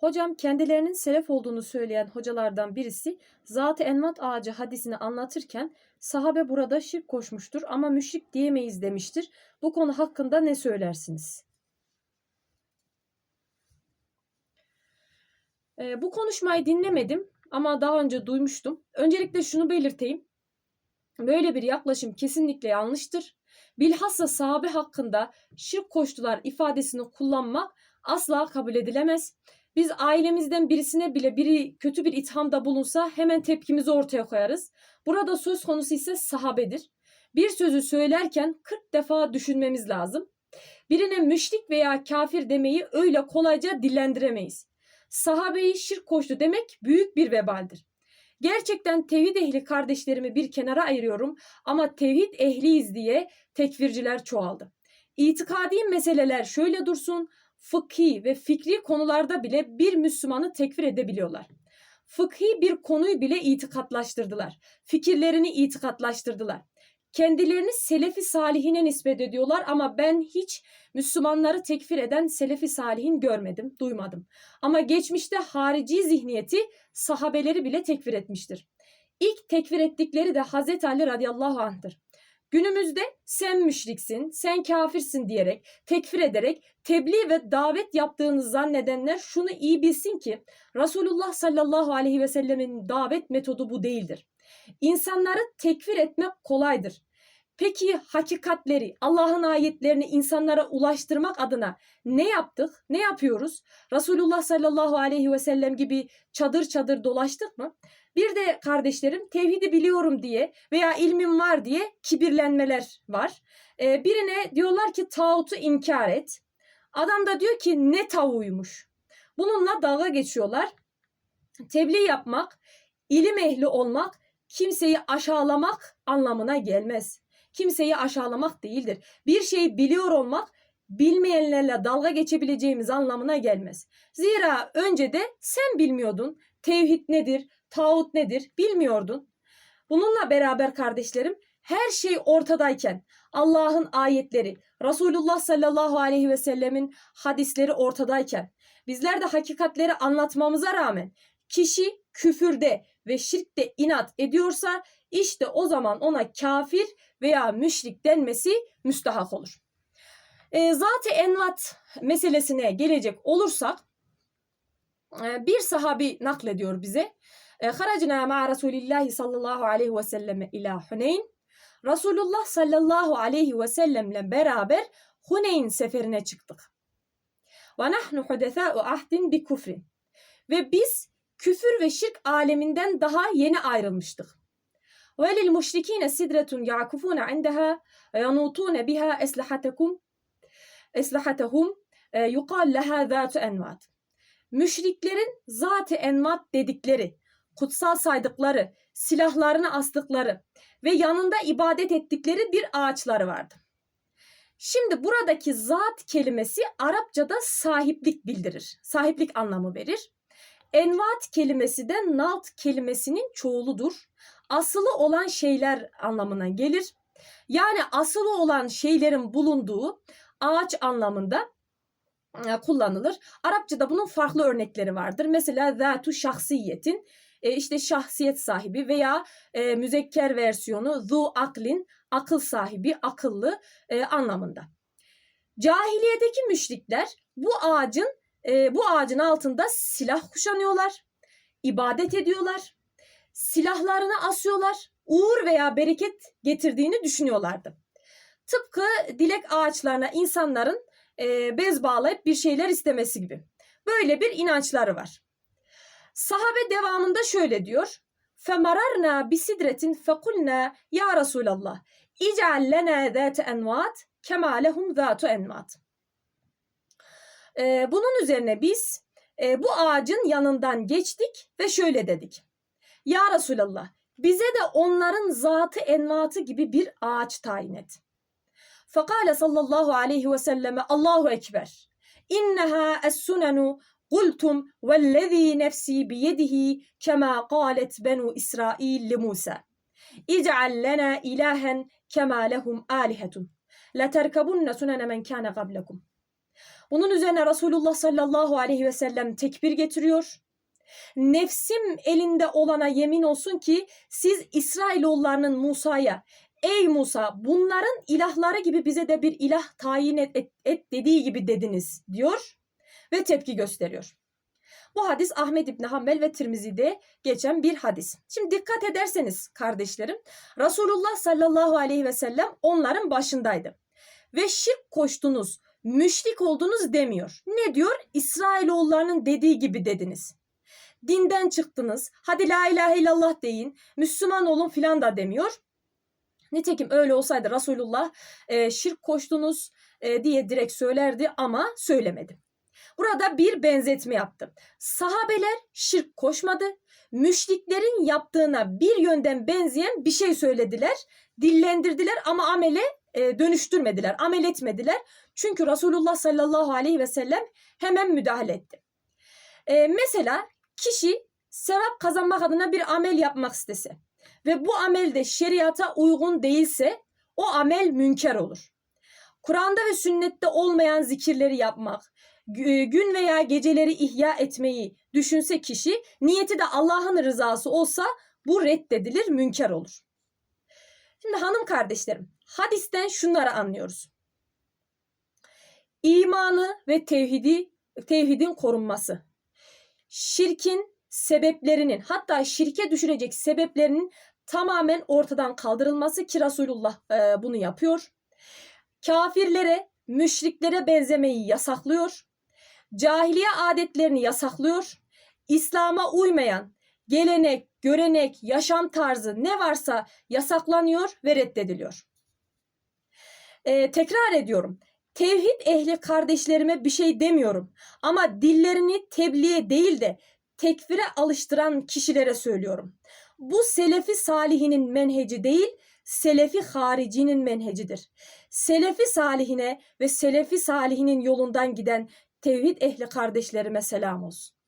Hocam kendilerinin selef olduğunu söyleyen hocalardan birisi Zat-ı Envat ağacı hadisini anlatırken sahabe burada şirk koşmuştur ama müşrik diyemeyiz demiştir. Bu konu hakkında ne söylersiniz? Ee, bu konuşmayı dinlemedim ama daha önce duymuştum. Öncelikle şunu belirteyim. Böyle bir yaklaşım kesinlikle yanlıştır. Bilhassa sahabe hakkında şirk koştular ifadesini kullanmak asla kabul edilemez. Biz ailemizden birisine bile biri kötü bir ithamda bulunsa hemen tepkimizi ortaya koyarız. Burada söz konusu ise sahabedir. Bir sözü söylerken 40 defa düşünmemiz lazım. Birine müşrik veya kafir demeyi öyle kolayca dillendiremeyiz. Sahabeyi şirk koştu demek büyük bir vebaldir. Gerçekten tevhid ehli kardeşlerimi bir kenara ayırıyorum ama tevhid ehliyiz diye tekfirciler çoğaldı. İtikadi meseleler şöyle dursun, fıkhi ve fikri konularda bile bir Müslümanı tekfir edebiliyorlar. Fıkhi bir konuyu bile itikatlaştırdılar. Fikirlerini itikatlaştırdılar. Kendilerini selefi salihine nispet ediyorlar ama ben hiç Müslümanları tekfir eden selefi salihin görmedim, duymadım. Ama geçmişte harici zihniyeti sahabeleri bile tekfir etmiştir. İlk tekfir ettikleri de Hazreti Ali radıyallahu anh'tır. Günümüzde sen müşriksin, sen kafirsin diyerek, tekfir ederek tebliğ ve davet yaptığını zannedenler şunu iyi bilsin ki Resulullah sallallahu aleyhi ve sellemin davet metodu bu değildir. İnsanları tekfir etmek kolaydır. Peki hakikatleri, Allah'ın ayetlerini insanlara ulaştırmak adına ne yaptık? Ne yapıyoruz? Resulullah sallallahu aleyhi ve sellem gibi çadır çadır dolaştık mı? Bir de kardeşlerim tevhidi biliyorum diye veya ilmim var diye kibirlenmeler var. Ee, birine diyorlar ki tağutu inkar et. Adam da diyor ki ne tavuğuymuş. Bununla dalga geçiyorlar. Tebliğ yapmak, ilim ehli olmak, kimseyi aşağılamak anlamına gelmez. Kimseyi aşağılamak değildir. Bir şeyi biliyor olmak bilmeyenlerle dalga geçebileceğimiz anlamına gelmez. Zira önce de sen bilmiyordun. Tevhid nedir, tağut nedir bilmiyordun. Bununla beraber kardeşlerim her şey ortadayken Allah'ın ayetleri, Resulullah sallallahu aleyhi ve sellemin hadisleri ortadayken bizler de hakikatleri anlatmamıza rağmen kişi küfürde ve şirkte inat ediyorsa işte o zaman ona kafir veya müşrik denmesi müstahak olur. E, Zat-ı Envat meselesine gelecek olursak e, bir sahabi naklediyor bize. Haracna ma Resulillahi sallallahu aleyhi ve selleme ila Huneyn. Resulullah sallallahu aleyhi ve sellemle beraber Huneyn seferine çıktık. Ve nahnu hudesâ'u ahdin bi kufrin. Ve biz küfür ve şirk aleminden daha yeni ayrılmıştık. وللمشركين سدرة يعكفون عندها ينوطون بها أسلحتكم أسلحتهم يقال لها ذات أنوات Müşriklerin zat-ı envat dedikleri, kutsal saydıkları, silahlarını astıkları ve yanında ibadet ettikleri bir ağaçları vardı. Şimdi buradaki zat kelimesi Arapçada sahiplik bildirir. Sahiplik anlamı verir. Envat kelimesi de nalt kelimesinin çoğuludur asılı olan şeyler anlamına gelir. Yani asılı olan şeylerin bulunduğu ağaç anlamında e, kullanılır. Arapçada bunun farklı örnekleri vardır. Mesela zatu şahsiyetin e, işte şahsiyet sahibi veya e, müzekker versiyonu zu aklin akıl sahibi, akıllı anlamında. Cahiliyedeki müşrikler bu ağacın bu ağacın altında silah kuşanıyorlar, ibadet ediyorlar silahlarını asıyorlar. Uğur veya bereket getirdiğini düşünüyorlardı. Tıpkı dilek ağaçlarına insanların e, bez bağlayıp bir şeyler istemesi gibi. Böyle bir inançları var. Sahabe devamında şöyle diyor. فَمَرَرْنَا بِسِدْرَةٍ فَقُلْنَا يَا رَسُولَ اللّٰهِ اِجْعَلْ لَنَا ذَاتَ اَنْوَاتٍ كَمَا لَهُمْ ذَاتُ اَنْوَاتٍ ee, Bunun üzerine biz e, bu ağacın yanından geçtik ve şöyle dedik. Ya Resulallah bize de onların zatı envatı gibi bir ağaç tayin et. Fakale sallallahu aleyhi ve selleme Allahu Ekber. İnneha es-sunenu قلتم والذي نفسي بيده كما قالت بنو إسرائيل لموسى اجعل لنا إلها كما لهم آلهة لتركبن سنن من كان قبلكم bunun üzerine Resulullah sallallahu aleyhi ve sellem tekbir getiriyor. Nefsim elinde olana yemin olsun ki siz İsrailoğullarının Musa'ya ey Musa bunların ilahları gibi bize de bir ilah tayin et, et, et dediği gibi dediniz diyor ve tepki gösteriyor. Bu hadis Ahmed İbni Hanbel ve Tirmizi'de geçen bir hadis. Şimdi dikkat ederseniz kardeşlerim Resulullah sallallahu aleyhi ve sellem onların başındaydı. Ve şirk koştunuz, müşrik oldunuz demiyor. Ne diyor? İsrailoğullarının dediği gibi dediniz. Dinden çıktınız, hadi la ilahe illallah deyin, Müslüman olun filan da demiyor. Nitekim öyle olsaydı Resulullah e, şirk koştunuz e, diye direkt söylerdi ama söylemedi. Burada bir benzetme yaptım. Sahabeler şirk koşmadı. Müşriklerin yaptığına bir yönden benzeyen bir şey söylediler. Dillendirdiler ama amele e, dönüştürmediler, amel etmediler. Çünkü Resulullah sallallahu aleyhi ve sellem hemen müdahale etti. E, mesela kişi sevap kazanmak adına bir amel yapmak istese ve bu amel de şeriata uygun değilse o amel münker olur. Kur'an'da ve sünnette olmayan zikirleri yapmak, gün veya geceleri ihya etmeyi düşünse kişi, niyeti de Allah'ın rızası olsa bu reddedilir, münker olur. Şimdi hanım kardeşlerim, hadisten şunları anlıyoruz. İmanı ve tevhidi, tevhidin korunması. Şirkin sebeplerinin hatta şirke düşürecek sebeplerinin tamamen ortadan kaldırılması ki Resulullah e, bunu yapıyor. Kafirlere, müşriklere benzemeyi yasaklıyor. Cahiliye adetlerini yasaklıyor. İslam'a uymayan gelenek, görenek, yaşam tarzı ne varsa yasaklanıyor ve reddediliyor. E, tekrar ediyorum. Tevhid ehli kardeşlerime bir şey demiyorum. Ama dillerini tebliğe değil de tekfire alıştıran kişilere söylüyorum. Bu selefi salihinin menheci değil, selefi haricinin menhecidir. Selefi salihine ve selefi salihinin yolundan giden tevhid ehli kardeşlerime selam olsun.